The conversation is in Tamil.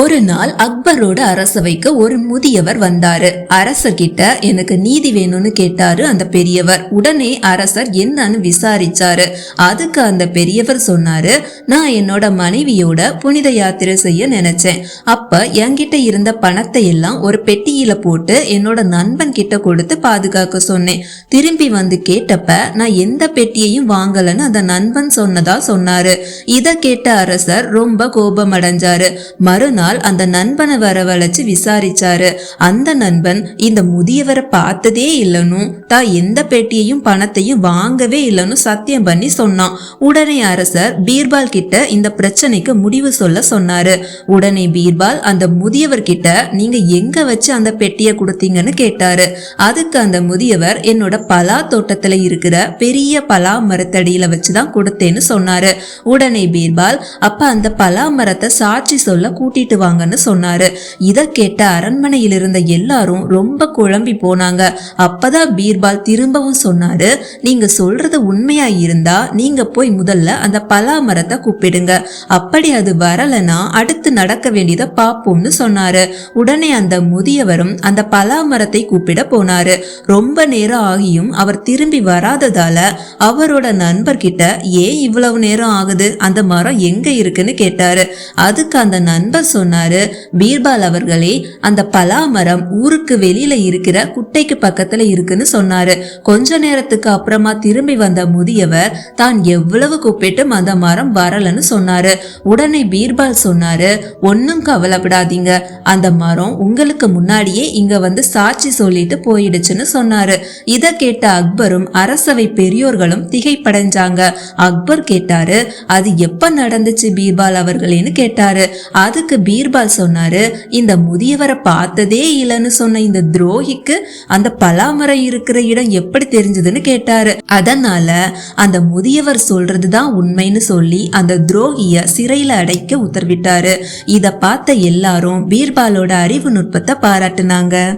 ஒரு நாள் அக்பரோட அரசவைக்கு ஒரு முதியவர் வந்தாரு. அரசர்கிட்ட எனக்கு நீதி வேணும்னு கேட்டாரு அந்த பெரியவர். உடனே அரசர் என்னன்னு விசாரிச்சாரு. அதுக்கு அந்த பெரியவர் சொன்னாரு நான் என்னோட மனைவியோட புனித யாத்திரை செய்ய நினைச்சேன். அப்ப என்கிட்ட இருந்த பணத்தை எல்லாம் ஒரு பெட்டியில போட்டு என்னோட நண்பன் கிட்ட கொடுத்து பாதுகாக்க சொன்னேன். திரும்பி வந்து கேட்டப்ப நான் எந்த பெட்டியையும் வாங்கலன்னு அந்த நண்பன் சொன்னதா சொன்னாரு. இத கேட்ட அரசர் ரொம்ப கோபம் மறுநாள் மறுநாள் அந்த நண்பனை வரவழைச்சு விசாரிச்சாரு. அந்த நண்பன் இந்த முதியவரை பார்த்ததே இல்லைன்னும் தான் எந்த பெட்டியையும் பணத்தையும் வாங்கவே இல்லைன்னு சத்தியம் பண்ணி சொன்னான். உடனே அரசர் பீர்பால் கிட்ட இந்த பிரச்சனைக்கு முடிவு சொல்ல சொன்னாரு. உடனே பீர்பால் அந்த முதியவர் கிட்ட நீங்க எங்க வச்சு அந்த பெட்டியை கொடுத்தீங்கன்னு கேட்டாரு. அதுக்கு அந்த முதியவர் என்னோட பலா தோட்டத்துல இருக்கிற பெரிய பலா மரத்தடியில வச்சுதான் கொடுத்தேன்னு சொன்னாரு. உடனே பீர்பால் அப்ப அந்த பலா மரத்தை சாட்சி சொல்ல கூட்டிட்டு வாங்கன்னு சொன்னாரு. இதை கேட்ட அரண்மனையில் இருந்த எல்லாரும் ரொம்ப குழம்பி போனாங்க. அப்பதான் பீர்பால் திரும்பவும் சொன்னாரு நீங்க சொல்றது உண்மையா இருந்தா நீங்க போய் முதல்ல அந்த பலா மரத்தை கூப்பிடுங்க. அப்படி அது வரலனா அடுத்து நடக்க வேண்டியதை பார்ப்போம்னு சொன்னாரு. உடனே அந்த முதியவரும் அந்த பலா மரத்தை கூப்பிட போனாரு. ரொம்ப நேரம் ஆகியும் அவர் திரும்பி வராததால அவரோட நண்பர்கிட்ட ஏன் இவ்வளவு நேரம் ஆகுது? அந்த மரம் எங்க இருக்குன்னு கேட்டாரு. அதுக்கு அந்த நண்பர் சொன்னாரு பீர்பால் அவர்களே அந்த பலா மரம் ஊருக்கு வெளியில இருக்கிற குட்டைக்கு பக்கத்துல இருக்குன்னு சொன்னாரு. கொஞ்ச நேரத்துக்கு அப்புறமா திரும்பி வந்த முதியவர் தான் எவ்வளவு கூப்பிட்டும் அந்த மரம் வரலன்னு சொன்னாரு. உடனே பீர்பால் சொன்னாரு ஒன்னும் கவலைப்படாதீங்க. அந்த மரம் உங்களுக்கு முன்னாடியே இங்க வந்து சாட்சி சொல்லிட்டு போயிடுச்சுன்னு சொன்னாரு. இத கேட்ட அக்பரும் அரசவை பெரியோர்களும் திகைப்படைஞ்சாங்க. அக்பர் கேட்டாரு அது எப்ப நடந்துச்சு பீர்பால் அவர்களேன்னு கேட்டாரு. அதுக்கு பீர்பால் சொன்னாரு இந்த முதியவரை பார்த்ததே இல்லைன்னு சொன்ன இந்த துரோகிக்கு அந்த பலாமரம் இருக்கிற இடம் எப்படி தெரிஞ்சதுன்னு கேட்டாரு. அதனால அந்த முதியவர் சொல்றதுதான் உண்மைன்னு சொல்லி அந்த துரோகிய சிறையில அடைக்க உத்தரவிட்டாரு. இத பார்த்த எல்லாரும் பீர்பாலோட அறிவு நுட்பத்தை பாராட்டுனாங்க.